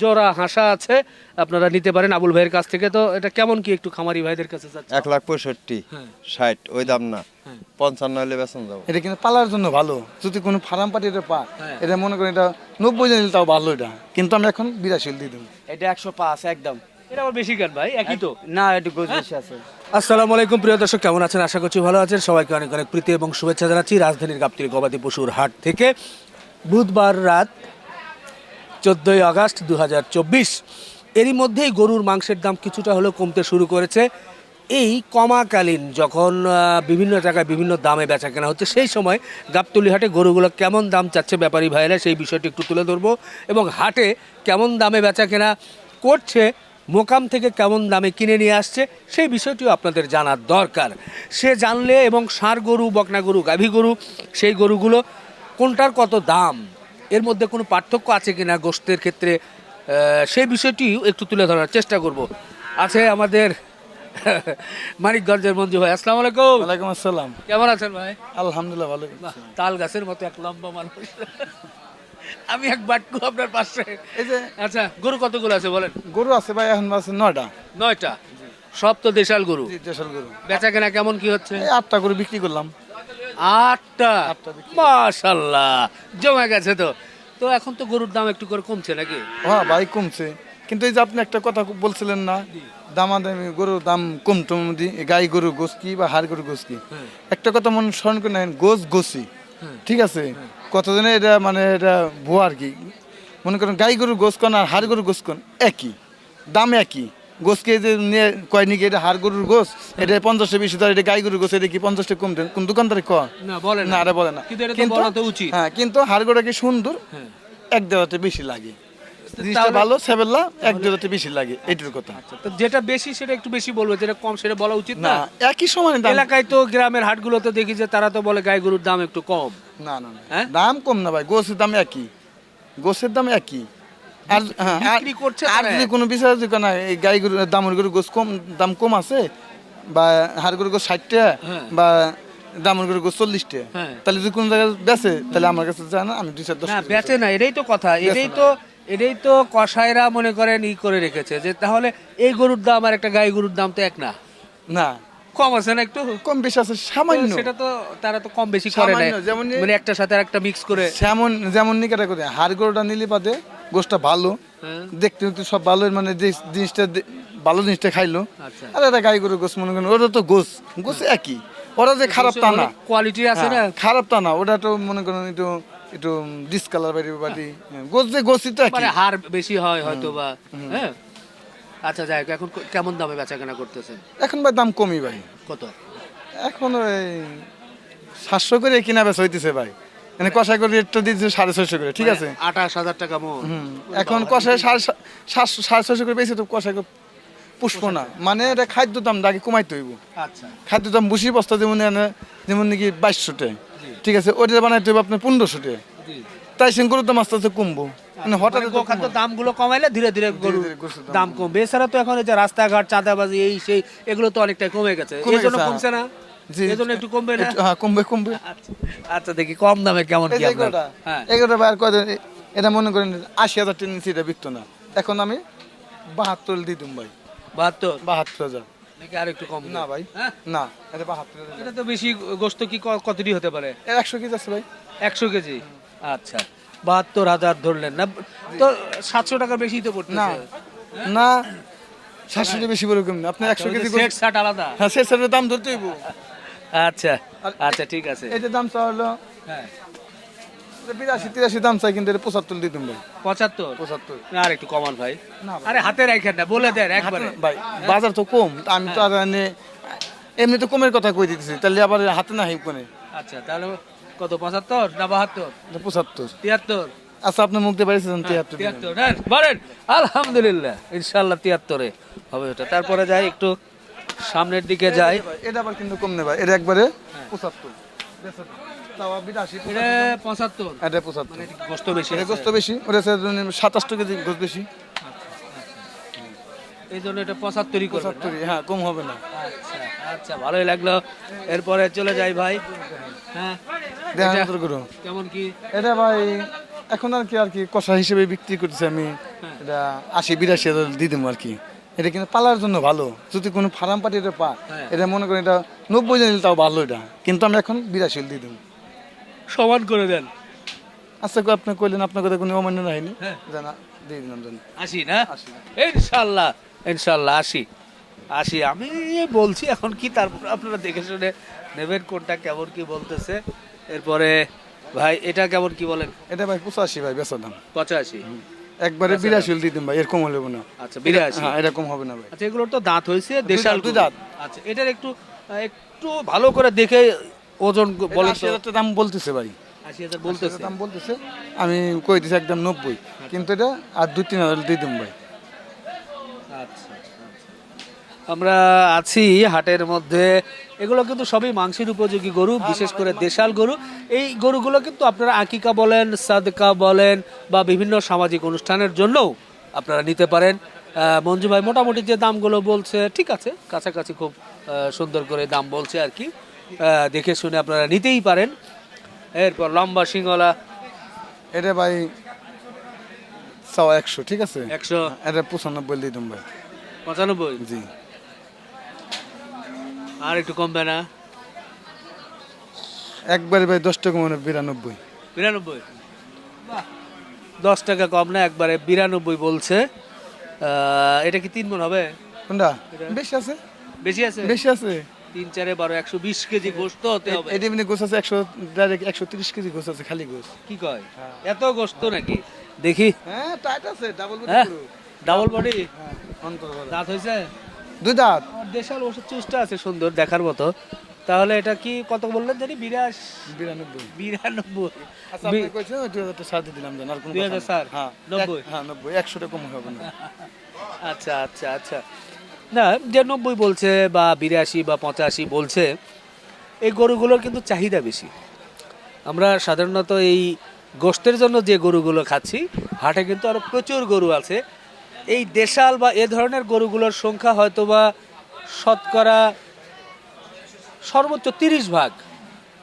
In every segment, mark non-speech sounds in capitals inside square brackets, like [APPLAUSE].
জোড়া হাসা আছে আপনারা নিতে পারেন। আবুল ভাইয়ের কাছ থেকে তো এটা কেমন কি একটু খামারি ভাইদের কাছে যাচ্ছে? এক লাখ পঁয়ষট্টি হ্যাঁ। ষাট ওই দাম না। হ্যাঁ। পঞ্চান্ন হলে বেতন যাব। এটা কিন্তু পালার জন্য ভালো। যদি কোনো ফার্ম পার্টি এটা পা হ্যাঁ। এটা মনে করেন এটা নব্বই জন তাও ভালো এটা। কিন্তু আমি এখন বিরাশি দিয়ে দেবো। এটা একশো পাঁচ একদম। এটা আবার বেশি কেন ভাই? একই তো? না একটু বেশি আছে। আসসালামু আলাইকুম প্রিয় দর্শক কেমন আছেন? আশা করছি ভালো আছেন। সবাইকে অনেক অনেক প্রীতি এবং শুভেচ্ছা জানাচ্ছি। রাজধানীর গাবতলী গবাদি পশুর হাট থেকে বুধবার রাত চোদ্দোই আগস্ট দু হাজার চব্বিশ। এরই মধ্যেই গরুর মাংসের দাম কিছুটা হলেও কমতে শুরু করেছে। এই কমাকালীন যখন বিভিন্ন জায়গায় বিভিন্ন দামে বেচা কেনা হচ্ছে, সেই সময় গাবতলি হাটে গরুগুলো কেমন দাম চাচ্ছে ব্যাপারী ভাইয়েরা, সেই বিষয়টি একটু তুলে ধরবো। এবং হাটে কেমন দামে বেচা কেনা করছে, মোকাম থেকে কেমন দামে কিনে নিয়ে আসছে, সেই বিষয়টিও আপনাদের জানার দরকার। সে জানলে এবং ষাঁড় গরু, বকনা গরু, গাভী গরু, সেই গরুগুলো কোনটার কত দাম? এর মধ্যে কোনো পার্থক্য আছে কি না গোষ্ঠের ক্ষেত্রে সেই বিষয়টি একটু তুলে ধরার চেষ্টা করব। আছে আমাদের [LAUGHS] মানিকগঞ্জের মঞ্জু ভাই। আসসালামু আলাইকুম। ওয়ালাইকুম আসসালাম। কেমন আছেন ভাই? আলহামদুলিল্লাহ ভালো তাল গাছের মতো এক লম্বা মানুষ। [LAUGHS] আমি এক বাটকু আপনার পাশে। এই যে আচ্ছা গরু কতগুলো আছে বলেন? গরু আছে ভাই এখন আছে নয়টা। নয়টা? সব তো দেশাল গরু। দেশাল গরু। বেচা কেনা কেমন কি হচ্ছে? আটটা করে বিক্রি করলাম। আটটা। মাশাল্লাহ জমে গেছে তো। তো এখন তো গরুর দাম একটু করে কমছে নাকি? হ্যাঁ ভাই কমছে। কিন্তু এই যে আপনি একটা কথা বলছিলেন না দামাদামি গরুর দাম কম টম দি গাই গরু গোস কি বা হাড় গরু গোস কি? একটা কথা মনে স্মরণ করে নেন গোস গোসি ঠিক আছে? কতজনে এটা মানে এটা ভুয়া আর কি? মনে করেন গাই গরু গোস কোন আর হাড় গরু গোস কোন একই দাম একই। গোসকে যে নিয়ে কয় নাকি এটা হাড় গরুর গোস এটা পঞ্চাশটা বেশি ধর এটা গাই গরুর গোস এটা কি পঞ্চাশটা কম দেন? কোন দোকানদারে কয় না বলে না। এটা বলে না। কিন্তু উচিত। হ্যাঁ কিন্তু হাড় গরুটা কি সুন্দর? হ্যাঁ। এক দেওয়াতে বেশি লাগে। জিনিসটা ভালো সেবেল্লা এক দেওয়াতে বেশি লাগে এটার কথা। তো যেটা বেশি সেটা একটু বেশি বলবে যেটা কম সেটা বলা উচিত না? একই সমান এলাকায় তো গ্রামের হাটগুলোতে দেখি যে তারা তো বলে গাই গরুর দাম একটু কম। না না না। হ্যাঁ? দাম কম না ভাই গোসের দাম একই। গোসের দাম একই। আর হ্যাঁ, বিক্রি করছে আর যদি কোনো বিচার এই গাই গরু দামের গরু গোস কম দাম কম আছে বা হাড় গরু গোস ষাট টাকা হ্যাঁ। বা দামের গরু গোস চল্লিশ টাকা হ্যাঁ। তাহলে যদি কোনো জায়গায় বেচে তাহলে আমার কাছে যায় না আমি দুই চার দশ না বেচে না এটাই তো কথা। এটাই তো এটাই তো কসাইরা মনে করেন ই করে রেখেছে যে তাহলে এই গরুর দাম আর একটা গাই গরুর দাম তো এক না। না। কম আছে না একটু? কম বেশি আছে সামান্য। সেটা তো তারা তো কম বেশি করে না যেমন- মানে একটা সাথে আর একটা মিক্স করে যেমন যেমন নিকাটা করে হাড় গরুটা নিলে বাদে গোষ্ঠটা ভালো হ্যাঁ। দেখতে দেখতে সব ভালো মানে যে জিনিসটা ভালো জিনিসটা খাইলো। আচ্ছা। আর এটা গাই গরু গোস মনে করেন ওটা তো গোস গোস একই। ওরা যে খারাপ তা না। কোয়ালিটি আছে না? হ্যাঁ, খারাপ তা না ওটা তো মনে করেন একটু একটু ডিসকালার বাড়ি বাড়ি। হ্যাঁ, গোস যে গোসই তো একই। মানে হার বেশি হয় হয়তো বা হ্যাঁ? আচ্ছা যাই এখন কেমন দামে বেচা কেনা করতেছেন? এখন ভাই দাম কমই ভাই। কত? এখন ওই সাতশো করে কিনা বেচা হইতেছে ভাই। মানে করে রেটটা সাড়ে ছয়শো করে ঠিক আছে? আঠাশ হাজার টাকা মন এখন সাড়ে সাতশো সাড়ে ছয়শো করে পেয়েছে তো পুষ্প না। মানে এটা খাদ্য দাম আগে কমাইতে হইব। আচ্ছা। খাদ্য দাম বুসি বস্তা যেমন যেমন নাকি বাইশশো ঠিক আছে ওইটা বানাইতে হবে আপনার পনেরোশো তাই সে গরুর দাম আস্তে আস্তে কমবো। মানে হঠাৎ মানে গোখাদ্য দামগুলো কমাইলে ধীরে ধীরে গরুর দাম কমবে। এছাড়া তো এখন এই যে রাস্তাঘাট চাঁদাবাজি এই সেই এগুলো তো অনেকটাই কমে গেছে। এই জন্য গেছে, কমছে না? জি। এই একটু কমবে না? হ্যাঁ কমবে কমবে। আচ্ছা, আচ্ছা দেখি কম দামে কেমন কি আপনার? হ্যাঁ। এগুলোটা ভাই আর কয় দিন, এ- এটা মনে করেন আশি হাজার টেন এটা বিকতো না। এখন আমি বাহাত্তর দিয়ে দিম ভাই। বাহাত্তর? বাহাত্তর হাজার। নাকি আর একটু কম? না ভাই। হ্যাঁ? না এটা বাহাত্তর এটা তো বেশি গোস্ত কি কতটি হতে পারে? একশো কেজি আছে ভাই। একশো কেজি? আচ্ছা বাহাত্তর হাজার ধরলেন। না তো সাতশো টাকা বেশি তো না না সাতশো টাকা বেশি বলে কম আপনি একশো কেজি সেট আলাদা। হ্যাঁ সেটার দাম ধরতে হইব। আচ্ছা আচ্ছা ঠিক আছে। এটার দাম চা হলো হ্যাঁ। বিরাশি তিরাশি দাম চাই কিন্তু পঁচাত্তর দিয়ে দিন ভাই। পঁচাত্তর? পঁচাত্তর। না, আর একটু কমান ভাই। আরে হাতে রাখেন না বলে দেন একবারে। ভাই বাজার তো কম আমি তো আর এমনি তো কমের কথা কই দিতেছি তাহলে আবার হাতে না হিপ কোনে? আচ্ছা তাহলে কত পঁচাত্তর না বাহাত্তর? পঁচাত্তর। তিয়াত্তর। আচ্ছা আপনি মুখ দিয়ে পাইছেন তিয়াত্তর তিয়াত্তর। হ্যাঁ বলেন আলহামদুলিল্লাহ ইনশাল্লাহ তিয়াত্তরে হবে ওটা। তারপরে যাই একটু সামনের দিকে যাই। এটা আবার কিন্তু কম ভাই এটা একবারে পঁচাত্তর। পঁচাত্তর মানে বেশি সাতাশটা কেজি গোস্ত বেশি এই জন্য এটা পঁচাত্তরই করবেন পঁচাত্তরই হ্যাঁ কম হবে না। আচ্ছা আচ্ছা ভালোই লাগল। এরপরে চলে যাই ভাই। হ্যাঁ কেমন কি? এটা ভাই এখন আর কি আর কি কষা হিসেবে বিক্রি করতেছি আমি। হ্যাঁ। এটা আশি বিরাশি হাজার দিয়ে দেবো আর কি। এটা কিন্তু পালার জন্য ভালো। যদি কোনো ফার্ম পাটি এটা পা হ্যাঁ। এটা মনে করেন এটা নব্বই জন তাও ভালো এটা। কিন্তু আমি এখন বিরাশি দিয়ে দেবো। সমান করে দেন। আচ্ছা আপনি কইলেন আপনার কথা কোনো অমান্য হয়নি। হ্যাঁ। জানা দিয়ে দিলাম জানি। আসি না? ইনশাল্লাহ ইনশাল্লাহ আসি। আসি আমি বলছি এখন কি তারপর আপনারা দেখে শুনে নেবেন কোনটা কেমন কি বলতেছে। এরপরে ভাই এটা কেমন কি বলেন? এটা ভাই পঁচাশি ভাই বেচার দাম। পঁচাশি। একবারে বিরাশি দিয়ে দিন ভাই এরকম হলে না। আচ্ছা বিরাশি হ্যাঁ এরকম হবে না ভাই। আচ্ছা এগুলোর তো দাঁত হয়েছে দেশাল দুই দাঁত। আচ্ছা এটার একটু একটু ভালো করে দেখে ওজন বলেন তো। দাম বলতেছে ভাই। আশি হাজার বলতেছে দাম বলতেছে। আমি কই দিছি একদম নব্বই। কিন্তু এটা আর দুই তিন হাজার দিয়ে দিন ভাই আচ্ছা, আমরা আছি হাটের মধ্যে। এগুলো কিন্তু সবই মাংসের উপযোগী গরু বিশেষ করে দেশাল গরু। এই গরুগুলো কিন্তু আপনারা আকিকা বলেন সাদকা বলেন বা বিভিন্ন সামাজিক অনুষ্ঠানের জন্যও আপনারা নিতে পারেন। মঞ্জু ভাই মোটামুটি যে দামগুলো বলছে ঠিক আছে কাছাকাছি খুব সুন্দর করে দাম বলছে আর কি। দেখে শুনে আপনারা নিতেই পারেন। এরপর লম্বা সিংহলা এটা ভাই একশো ঠিক আছে? একশো। এটা পঁচানব্বই দিয়ে দিন ভাই। পঁচানব্বই? জি। আর একটু কমবে না? একবারে ভাই দশ টাকা মানে বিরানব্বই। বিরানব্বই? দশ টাকা কম না একবারে বিরানব্বই বলছে। এটা কি তিন মন হবে? কোনটা? বেশি আছে? বেশি আছে? বেশি আছে? তিন চারে বারো একশো বিশ কেজি গোস্ত হতে হবে। এটা এমনি গোছ আছে একশো ডাইরেক্ট একশো তিরিশ কেজি গোছ আছে খালি গোছ কি কয়? এত গোস্ত নাকি? দেখি। হ্যাঁ টাইট আছে ডাবল হ্যাঁ? ডাবল বডি অন্তর দাঁত হয়েছে? দুই দাঁত। আর দেশাল ওষুধ চুষটা আছে সুন্দর দেখার মতো। তাহলে এটা কি কত বললেন জানি? বিরাশ বিরানব্বই। বিরানব্বই। আচ্ছা আপনি কইছেন দুই হাজার সার দিলাম জান আর কোনো দুই হাজার না। হ্যাঁ নব্বই? হ্যাঁ নব্বই একশো টাকা কম হবে না। [LAUGHS] আচ্ছা আচ্ছা আচ্ছা। না যে নব্বই বলছে বা বিরাশি বা পঁচাশি বলছে এই গরুগুলোর কিন্তু চাহিদা বেশি। আমরা সাধারণত এই গোষ্ঠের জন্য যে গরুগুলো খাচ্ছি হাটে কিন্তু আরও প্রচুর গরু আছে। এই দেশাল বা এ ধরনের গরুগুলোর সংখ্যা হয়তো বা শতকরা সর্বোচ্চ তিরিশ ভাগ।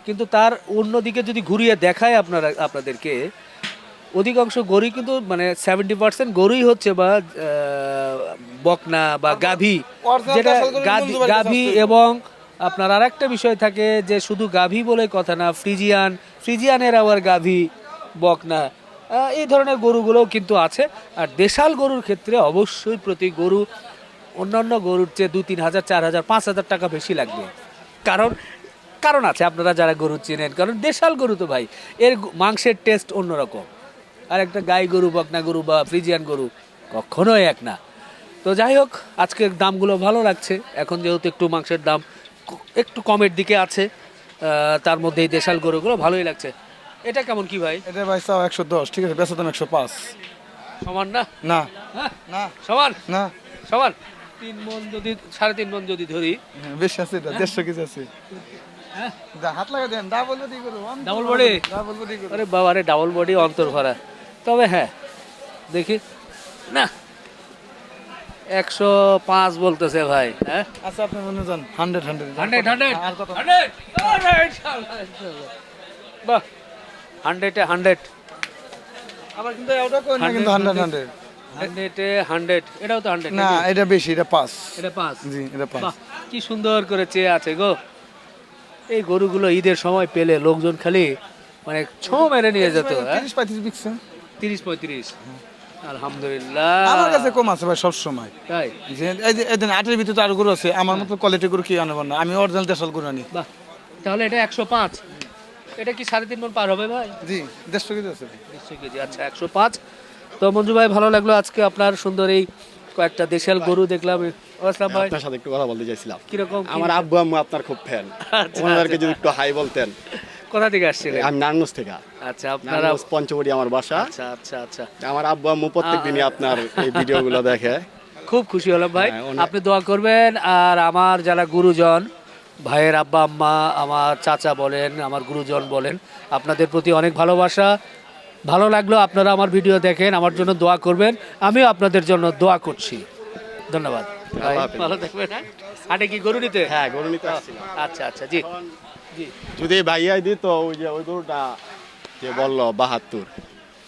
কিন্তু তার অন্যদিকে যদি ঘুরিয়ে দেখায় আপনারা আপনাদেরকে অধিকাংশ গরুই কিন্তু মানে সেভেন্টি পার্সেন্ট গরুই হচ্ছে বা বকনা বা গাভী যেটা গাভী- এবং আপনার আর একটা বিষয় থাকে যে শুধু গাভী বলে কথা না ফ্রিজিয়ান ফ্রিজিয়ানের আবার গাভী বকনা এই ধরনের গরুগুলোও কিন্তু আছে। আর দেশাল গরুর ক্ষেত্রে অবশ্যই প্রতি গরু, অন্যান্য গরুর চেয়ে দু, তিন হাজার, চার হাজার, পাঁচ হাজার টাকা বেশি লাগবে। কারণ কারণ আছে আপনারা যারা গরু চেনেন, কারণ দেশাল গরু তো ভাই, এর মাংসের টেস্ট অন্যরকম। আর একটা গাই গরু, বকনা গরু বা ফ্রিজিয়ান গরু কখনোই এক না। তো যাই হোক, আজকের দামগুলো ভালো লাগছে। এখন যেহেতু একটু মাংসের দাম একটু কমের দিকে আছে তার মধ্যে এই দেশাল গরুগুলো ভালোই লাগছে। এটা কেমন কি ভাই? এটা ভাই চাও একশো দশ ঠিক আছে বেচা দাম একশো পাঁচ। সমান না? না। হ্যাঁ? না। সমান? না। সমান? তিন মন যদি সাড়ে তিন মন যদি ধরি। হ্যাঁ, বেশি আছে এটা দেড়শো কেজি আছে। হ্যাঁ? দা, হাত লাগা দেন ডাবল বডি করো Double body? ডাবল বডি করো। আরে বাবা রে ডাবল বডি অন্তর ভরা। তবে হ্যাঁ দেখি। না। একশো পাঁচ বলতেছে ভাই হ্যাঁ? আচ্ছা আপনি মনে যান হান্ড্রেড হান্ড্রেড হান্ড্রেড হান্ড্রেড বাহ। হান্ড্রেডে হান্ড্রেড। আবার কিন্তু ওটা কই না কিন্তু হান্ড্রেড হান্ড্রেড। হান্ড্রেডে হান্ড্রেড এটাও তো হান্ড্রেড না এটা বেশি এটা পাঁচ। এটা পাঁচ? জি এটা পাঁচ। কি সুন্দর করে চেয়ে আছে গো। এই গরুগুলো ঈদের সময় পেলে লোকজন খালি মানে ছো মেরে নিয়ে যেত হ্যাঁ? তিরিশ পঁয়ত্রিশ বিকছে। তিরিশ পঁয়ত্রিশ। আলহামদুলিল্লাহ। আমার কাছে কম আছে ভাই সব সময় তাই? যে এদিন আটের ভিতরে তো আরও গরু আছে আমার মতো কোয়ালিটি গরু কি আনব না আমি অরিজিনাল দেশাল গরু আনি। বাহ তাহলে এটা একশো পাঁচ। এটা কি সাড়ে তিন মন পার হবে ভাই? জি দেড়শো কেজি আছে। ভাই। নিশ্চয়ই কেজি আচ্ছা একশো পাঁচ। তো মঞ্জু ভাই ভালো লাগল আজকে আপনার সুন্দর এই কয়েকটা দেশাল গরু দেখলাম। আসলাম ভাই। আপনার সাথে একটু কথা বলতে চাইছিলাম। কীরকম আমার আব্বু আম্মু আপনার খুব ফ্যান আচ্ছা, ওনাদেরকে যদি একটু হাই বলতেন। কোথা থেকে আসছিলেন আমি নারায়ণগঞ্জ থেকে। আচ্ছা আপনারা পঞ্চবড়ি আমার বাসা। আচ্ছা আচ্ছা আচ্ছা। আমার আব্বু আম্মু প্রত্যেক দিনই আপনার এই ভিডিওগুলো দেখে। খুব খুশি হলাম ভাই। হ্যাঁ, আপনি দোয়া করবেন। আর আমার যারা গুরুজন ভাইয়ের আব্বা আম্মা আমার চাচা বলেন আমার গুরুজন বলেন আপনাদের প্রতি অনেক ভালোবাসা। ভালো লাগল আপনারা আমার ভিডিও দেখেন আমার জন্য দোয়া করবেন। আমিও আপনাদের জন্য দোয়া করছি। ধন্যবাদ। ভাই, ভালো থাকবেন হ্যাঁ? হাটে কি গরু নিতে? হ্যাঁ গরু নিতে আচ্ছা আচ্ছা জি। জি। যদি ভাইয়াই দিত ওই যে ওই গরুটা যে বলল বাহাত্তর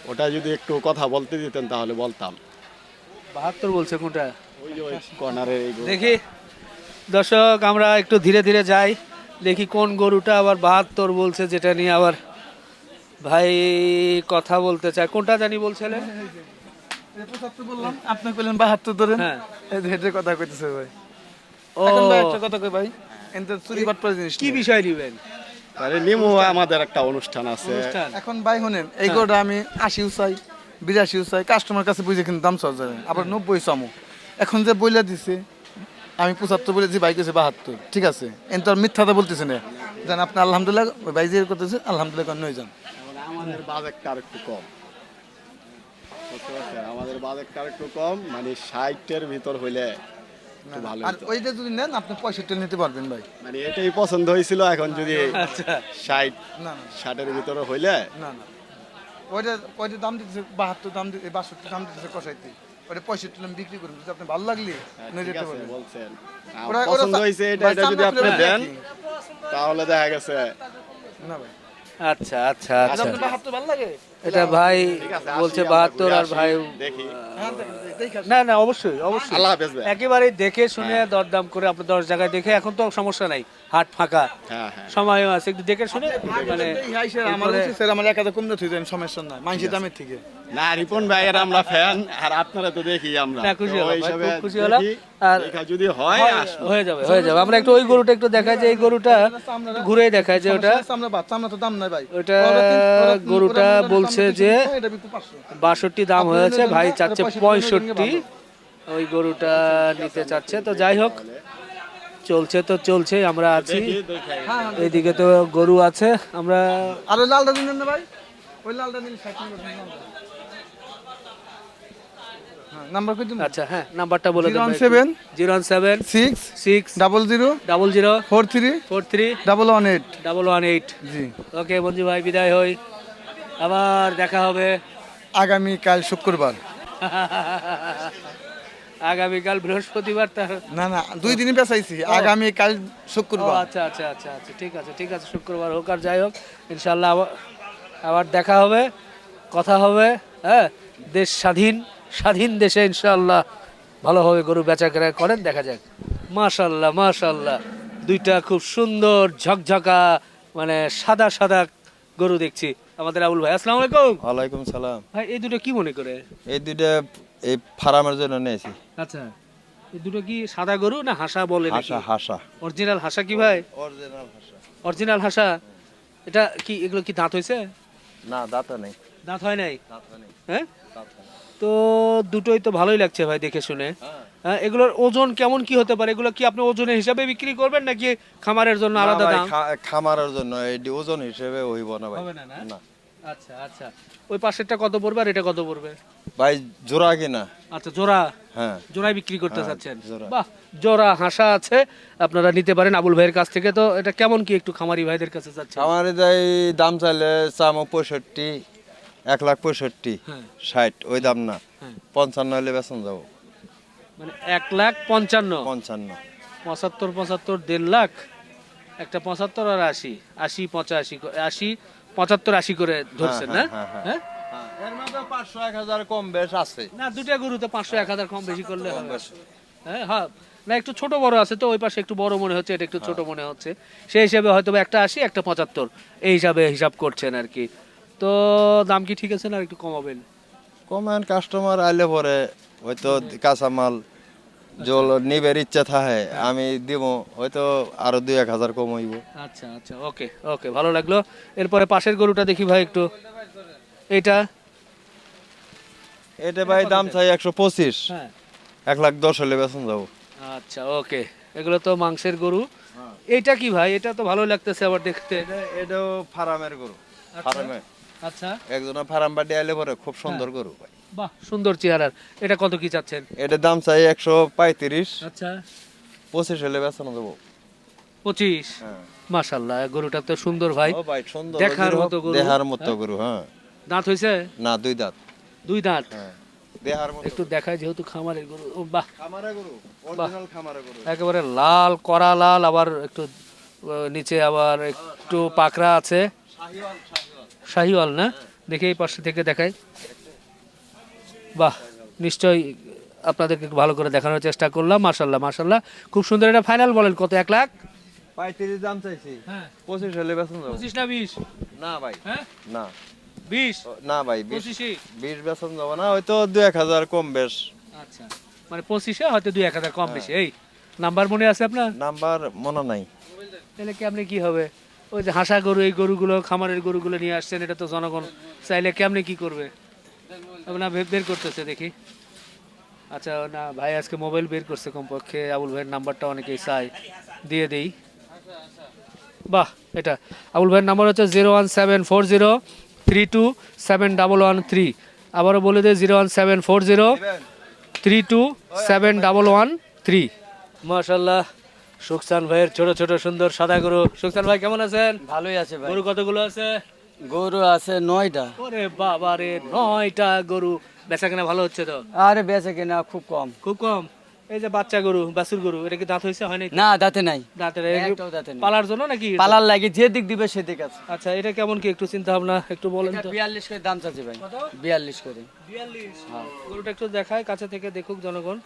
ওটা যদি একটু কথা বলতে দিতেন তাহলে বলতাম। বাহাত্তর বলছে কোনটা? ওই যে ওই কর্নারের দেখি। দর্শক আমরা একটু ধীরে ধীরে যাই। দেখি কোন গরুটা আবার বাহাত্তর বলছে যেটা নিয়ে আবার ভাই কথা বলতে চায়। কোনটা জানি বলছিলেন? বললাম আপনি বললেন বাহাত্তর ধরেন। হ্যাঁ। হেঁটে কথা কইতেছে ভাই। ও। একটা কথা কই ভাই। চুরি বাটপার জিনিস কি। বিষয় নিবেন? আরে নিমু আমাদের একটা অনুষ্ঠান আছে। এখন ভাই শুনেন এই গরুটা আমি কাস্টমার কাছে বুঝে কিন্তু দাম চাওয়া যায়। আবার নব্বই চামো। এখন যে বইলা দিছে আমি পঁচাত্তর বলেছি ভাই কেছে বাহাত্তর। ঠিক আছে? এন তো আর মিথ্যাটা বলতেছে না। জান আপনি আলহামদুলিল্লাহ ওই ভাই যে করতেছে আলহামদুলিল্লাহ কন নয় যান আমাদের বাজেটটা আর একটু কম? আমাদের বাজেটটা একটু কম মানে ষাটের ভিতর হইলে ভালো আর ওইটা যদি নেন আপনি পঁয়ষট্টি নিতে পারবেন ভাই। মানে এটাই পছন্দ হয়েছিল এখন যদি আচ্ছা। ষাট না ষাটের ভিতরে হইলে না না। ওইটা ওইটা দাম দিতেছে বাহাত্তর দাম দিতে বাষট্টি দাম দিতেছে কষাইতে। ওটা পঁয়ষট্টি আমি বিক্রি করুন যদি আপনি ভালো লাগলে হ্যাঁ, নিয়ে যেতে পারবেন ওরা পছন্দ হয়েছে এটা এটা যদি আপনি দেন তাহলে দেখা গেছে। না ভাই। আচ্ছা আচ্ছা আচ্ছা। আপনার বাহাত্তর ভালো লাগে। এটা ভাই বলছে বাহাত্তর আর ভাই দেখি। হ্যাঁ। না না অবশ্যই অবশ্যই। আল্লাহ একেবারে দেখে শুনে দরদাম করে আপনি দশ জায়গায় দেখে এখন তো সমস্যা নাই হাট ফাঁকা। হ্যাঁ হ্যাঁ। আছে একটু দেখে শুনে মানে স্যার, আমার আমার একাদা কম দেন, সমস্যা নাই দামের থেকে। না রিপন ভাইয়ের আমরা ফ্যান আর আপনারা তো দেখি আমরা। খুশি খুশি হলাম। আর- যদি হয় হয়- হয়ে যাবে হয়ে যাবে। আমরা একটু ওই গরুটা একটু দেখাই যে এই গরুটা ঘুরে দেখায় যে ওটা। আমরা বাচ্চা আমরা তো দাম নাই ভাই। ওটা গরুটা বলছে যে। বাষট্টি দাম হয়েছে ভাই চাচ্ছে পঁয়ষট্টি। ওই গরুটা নিতে চাচ্ছে তো যাই হোক চলছে তো চলছে আমরা আছি। দেখি, দেখি। এইদিকে তো গরু আছে আমরা আর ওই লালটা নিলেন না ভাই? ওই লালটা। হ্যাঁ, নাম্বার কই দিন আচ্ছা হ্যাঁ নাম্বারটা বলে zero one seven zero one seven six six double zero double zero four three four three double one eight. Double one eight. জি। ওকে বন্ধু ভাই বিদায় হই। আবার দেখা হবে। আগামী কাল শুক্রবার। [LAUGHS] আগামীকাল বৃহস্পতিবার তার না না দুই দিনই পেঁচাইছি। আগামী কাল শুক্রবার। আচ্ছা আচ্ছা আচ্ছা আচ্ছা ঠিক আছে ঠিক আছে শুক্রবার হোক আর যাই হোক ইনশাল্লাহ আবার আবার দেখা হবে কথা হবে হ্যাঁ? দেশ স্বাধীন স্বাধীন দেশে ইনশাল্লাহ ভালোভাবে গরু বেচা কেনা করেন দেখা যাক। মাশাল্লাহ মাশাল্লাহ দুইটা খুব সুন্দর ঝকঝকা মানে সাদা সাদা গরু দেখছি। আমাদের আবুল ভাই আসসালামু আলাইকুম। ওয়ালাইকুম সালাম। ভাই এই দুটো কি মনে করে? এই দুটো এই ফার্মের জন্য নিয়েছি। আচ্ছা এই দুটো কি সাদা গরু না হাসা বলে হাসা হাসা। অরিজিনাল হাসা কি ভাই? অরিজিনাল হাসা। অরিজিনাল হাসা? এটা কি এগুলো কি দাঁত হয়েছে? না দাঁতা নেই। দাঁত হয় নাই? দাঁতা নাই। হ্যাঁ? তো দুটোই তো ভালোই লাগছে ভাই দেখে শুনে। হ্যাঁ। এগুলোর ওজন কেমন কি হতে পারে? এগুলো কি আপনি ওজনের হিসাবে বিক্রি করবেন নাকি খামারের জন্য আলাদা দাম? খামারের জন্য এই ওজন হিসেবে হইব না ভাই। না, আচ্ছা আচ্ছা। ওই পাশেরটা কত পড়বে আর এটা কত পড়বে? ভাই জোড়া কিনা? আচ্ছা জোড়া। হ্যাঁ। জোড়ায় বিক্রি করতে হ্যাঁ, চাচ্ছেন। বাহ জোড়া হাসা আছে। আপনারা নিতে পারেন আবুল ভাইয়ের কাছ থেকে। তো এটা কেমন কি একটু খামারি ভাইদের কাছে চাচ্ছেন আমার এই দাম চাইলে চামো পঁয়ষট্টি এক লাখ পঁয়ষট্টি হ্যাঁ। ষাট ওই দাম না। হ্যাঁ। পঞ্চান্ন হলে বেতন যাব। মানে এক লাখ পঞ্চান্ন। পঞ্চান্ন। পঁচাত্তর পঁচাত্তর দেড় লাখ। একটা পঁচাত্তর আর আশি। আশি পঁচাশি আশি পঁচাত্তর আশি করে ধরছেন না? হ্যাঁ, হ্যাঁ, হ্যাঁ? এর মধ্যে পাঁচশো এক হাজার কম বেশ আছে। না দুটা গরুতে পাঁচশো এক হাজার কম বেশি করলে হবে। হ্যাঁ হ্যাঁ। না একটু ছোট বড় আছে তো ওই পাশে একটু বড় মনে হচ্ছে এটা একটু ছোট মনে হচ্ছে। সেই হিসাবে হয়তো বা একটা আশি একটা পঁচাত্তর। এই হিসাবে হিসাব করছেন আর কি। তো দাম কি ঠিক আছে না আর একটু কমাবেন? কমেন কাস্টমার আইলে পরে হয়তো কাঁচামাল জল নিবের ইচ্ছা থাকে আমি দিব হয়তো আরও দুই এক হাজার কম হইব। আচ্ছা আচ্ছা ওকে ওকে ভালো লাগল। এরপরে পাশের গরুটা দেখি ভাই একটু। এইটা? এটা ভাই দাম চাই একশো পঁচিশ। হ্যাঁ। এক লাখ দশ হলে বেতন যাব। আচ্ছা ওকে এগুলো তো মাংসের গরু। এইটা কি ভাই? এটা তো ভালো লাগতেছে আবার দেখতে। এটাও ফার্মের গরু ফার্মে। আচ্ছা। একজনের ফার্ম বাড়ি আইলে পরে খুব সুন্দর গরু ভাই। বাহ সুন্দর চেহারার। এটা কত কি চাচ্ছেন? এটার দাম চাই একশো পঁয়ত্রিশ। আচ্ছা। পঁচিশ হলে বেতন যাব পঁচিশ? হ্যাঁ। মাশাল্লাহ গরুটা তো সুন্দর ভাই। দেখার মতো গরু। দেখার মতো গরু হ্যাঁ। দাঁত হয়েছে? না দুই দাঁত। দুই দাঁত? হ্যাঁ দেহার মতো একটু দেখায় যেহেতু খামারের গরু। বাহ। খামারে গরু অরিজিনাল খামারে গরু। একেবারে লাল কড়া লাল আবার একটু নিচে আবার একটু পাকড়া আছে। শাহিওয়াল না? দেখে এই পাশে থেকে দেখাই। বাহ নিশ্চয়ই আপনাদেরকে ভালো করে দেখানোর চেষ্টা করলাম মাশাল্লাহ মাশাল্লাহ খুব সুন্দর এটা ফাইনাল বলেন কত এক লাখ? পঁয়ত্রিশ দাম চাইছি। হ্যাঁ। পঁচিশ হলে বেতন যাব। পঁচিশ না বিশ? না ভাই। হ্যাঁ? না। বিশ? না ভাই বিশ। বেতন যাব না হয়তো দু এক হাজার কম বেশ। আচ্ছা মানে পঁচিশে হয়তো দুই এক হাজার কম বেশি। এই নাম্বার মনে আছে আপনার? নাম্বার মনে নাই। তাহলে কেমনে কি হবে? ওই যে হাসা গরু এই গরুগুলো খামারের গরুগুলো নিয়ে আসছেন এটা তো জনগণ চাইলে কেমনে কি করবে? না বের করতেছে দেখি। আচ্ছা না ভাই আজকে মোবাইল বের করছে কমপক্ষে। আবুল ভাইয়ের নাম্বারটা অনেকেই চাই দিয়ে দেই। বাহ এটা। আবুল ভাইয়ের নাম্বার হচ্ছে zero one seven four zero three two seven double one three. আবারও বলে দেয় zero one seven four zero three two seven double one three. মাশাল্লাহ সুখসান ভাইয়ের ছোট ছোট সুন্দর সাদা গরু। সুখসান ভাই কেমন আছেন? ভালোই আছে ভাই। গরু কতগুলো আছে? গরু আছে নয়টা। ওরে বাবা রে নয়টা গরু। বেচা কেনা ভালো হচ্ছে তো? আরে বেচে কিনা খুব কম। খুব কম? এই যে বাচ্চা গরু বাছুর গরু এটা কি দাঁত হয়েছে হয় নাই না দাঁতে নাই। দাঁতে নেই। পালার জন্য নাকি? পালার লাগে যে দিক দিবে সেদিক আছে। আচ্ছা এটা কেমন কি একটু চিন্তা ভাবনা একটু বলেন তো। বিয়াল্লিশ করে দাম চাচ্ছি ভাই। বিয়াল্লিশ করে। বিয়াল্লিশ। হ্যাঁ। গরুটা একটু দেখায় কাছে থেকে দেখুক জনগণ।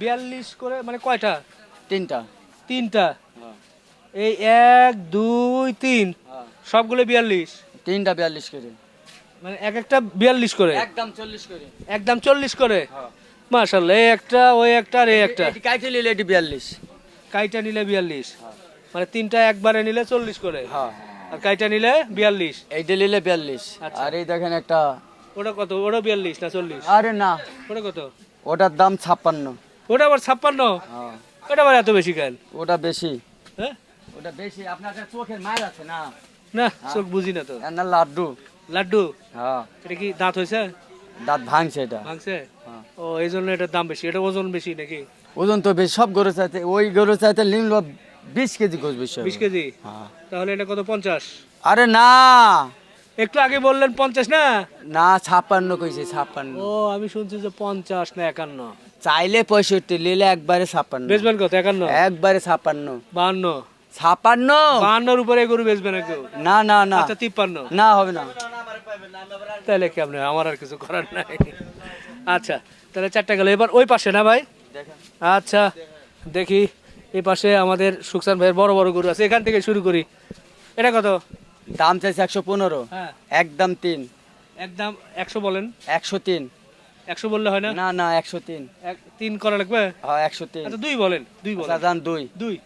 বিয়াল্লিশ করে মানে কয়টা? তিনটা। তিনটা? হ্যাঁ। এই এক দুই তিন হ্যাঁ। সবগুলো বিয়াল্লিশ? তিনটা বিয়াল্লিশ করে। মানে এক একটা বিয়াল্লিশ করে? একদম চল্লিশ করে। একদম চল্লিশ করে? হ্যাঁ। মাশাল্লাহ এই একটা ওই একটা আর এই একটা। কাইটা নিলে এটি বিয়াল্লিশ। কাইটা নিলে বিয়াল্লিশ। মানে তিনটা একবারে নিলে চল্লিশ করে? হ্যাঁ। আর কাইটা নিলে বিয়াল্লিশ? এইটা নিলে বিয়াল্লিশ। আচ্ছা। আর এই দেখেন একটা ওটা কত? ওটা বিয়াল্লিশ না চল্লিশ? আরে না। ওটা কত? ওটার দাম ছাপ্পান্ন। ওটা আবার ছাপ্পান্ন? হ্যাঁ। ওটা আবার এত বেশি কেন? ওটা বেশি। হ্যাঁ? ওটা বেশি। আপনার চোখের মায়ের আছে না? না চোখ বুঝি না তো এর না লাড্ডু। লাড্ডু? হ্যাঁ। এটা কি দাঁত হয়েছে? দাঁত ভাঙছে এটা। ভাঙছে? হ্যাঁ। ও এই জন্য এটার দাম বেশি। এটা ওজন বেশি নাকি? ওজন তো বেশি সব গরু চাইতে ওই গরু চাইতে নিম্ন বিশ কেজি গোছ বেশি বিশ কেজি? হ্যাঁ। তাহলে এটা কত পঞ্চাশ? আরে না! একটু আগে বললেন পঞ্চাশ না? না ছাপ্পান্ন কইছে ছাপ্পান্ন। ও আমি শুনছি যে পঞ্চাশ না একান্ন। চাইলে পঁয়ষট্টি নিলে একবারে ছাপ্পান্ন। বেচবেন কত একান্ন? একবারে ছাপ্পান্ন। বাহান্ন। ছাপ্পান্ন বাহান্নর উপরে গরু বেচবে না কেউ? না না না। আচ্ছা তিপ্পান্ন। না হবে না। তাহলে কেমন আমার আর কিছু করার নাই। আচ্ছা তাহলে চারটা গেল। এবার ওই পাশে না ভাই? আচ্ছা দেখি এই পাশে আমাদের সুকসান ভাইয়ের বড় বড় গরু আছে। এখান থেকে শুরু করি। এটা কত? দাম চাইছে একশো পনেরো। হ্যাঁ। একদম তিন। একদম একশো বলেন। একশো তিন। একশো বললে হয় না? না না একশো তিন। তিন করা লাগবে? হ্যাঁ একশো তিন। আচ্ছা দুই বলেন দুই বলেন। দাম দুই। দুই।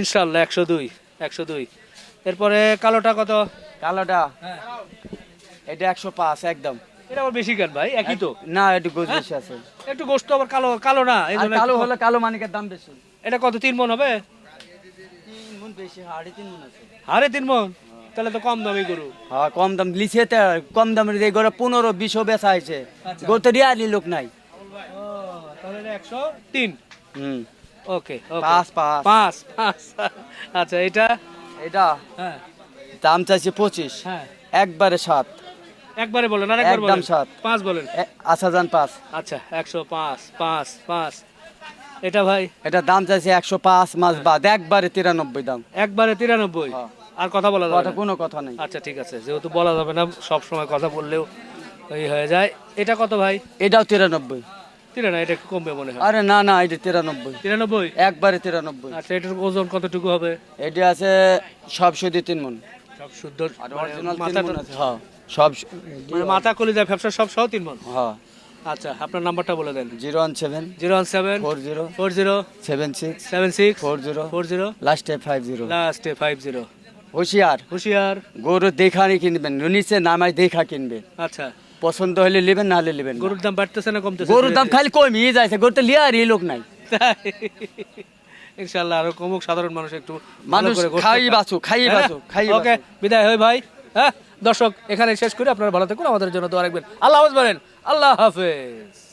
ইনশাল্লাহ একশো দুই একশো দুই। এরপরে কালোটা কত? কালোটা? হ্যাঁ। এটা একশো পাঁচ একদম। এটা আবার বেশি কেন ভাই? একই তো? না একটু গোছ বেশি আছে। একটু গোস্ত আবার কালো কালো না এই কালো হলে কালো মানিকের দাম বেশি। এটা কত তিন মন হবে? তিন মন বেশি সাড়ে তিন মন আছে। আরে তিন মন? তাহলে তো কম দামি গরু। হ্যাঁ কম দাম কম দামের যে গরু পনেরো বিশও বেচা হয়েছে। আচ্ছা। গরু তো রিয়ালি লোক নাই। তাহলে একশো তিন। হুম। ওকে পাঁচ পাঁচ পাঁচ পাঁচ আচ্ছা এটা? এটা? হ্যাঁ। দাম চাইছে পঁচিশ। হ্যাঁ। একবারে সাত। একবারে বলেন আর একবার বলেন। সাত। পাঁচ বলেন। আচ্ছা যান পাঁচ। আচ্ছা একশো পাঁচ পাঁচ পাঁচ। এটা ভাই? এটা দাম চাইছে একশো পাঁচ মাস বাদ একবারে তিরানব্বই দাম। একবারে তিরানব্বই? হ্যাঁ। আর কথা বলা যাবে কোনো কথা নেই। আচ্ছা ঠিক আছে। যেহেতু বলা যাবে না সব সময় কথা বললেও এই হয়ে যায়। এটা কত ভাই? এটাও তিরানব্বই। এটা একটু কমবে মনে হয়। আরে না না এটা তিরানব্বই। তিরানব্বই? একবারে তিরানব্বই। আচ্ছা এটার ওজন কতটুকু হবে? এটি আছে সব তিন মন। সব শুদ্ধ আর মানে অরিজিনাল তিন মন আছে হ্যাঁ সব মানে মাথা কলিজা ব্যবসা সব সহ তিন মন? হ্যাঁ। আচ্ছা আপনার নাম্বারটা বলে দেন। Zero one seven zero one seven four zero four zero seven six seven six four zero four zero লাস্টে ফাইভ জিরো। লাস্টে ফাইভ জিরো। হুঁশিয়ার। হুশিয়ার। গরু দেখানি কিনবেন নিচে নামাই দেখা কিনবে। আচ্ছা। পছন্দ হলে নেবেন না হলে নেবেন না। গরুর দাম বাড়তেছে না কমতেছে গরুর দাম খালি কমিয়ে যাইছে গরু তো লিয়ারই লোক নাই তাই? ইনশাল্লাহ আরও কমুক সাধারণ মানুষ একটু ভালো মানুষ করে খাই খায়। বাঁচুক, খাই হ্যাঁ? বাঁচুক, খাই ওকে বিদায় হই ভাই হ্যাঁ দর্শক এখানে শেষ করে আপনারা ভালো থাকুন আমাদের জন্য দোয়া রাখবেন আল্লাহ হাফেজ বলেন আল্লাহ হাফেজ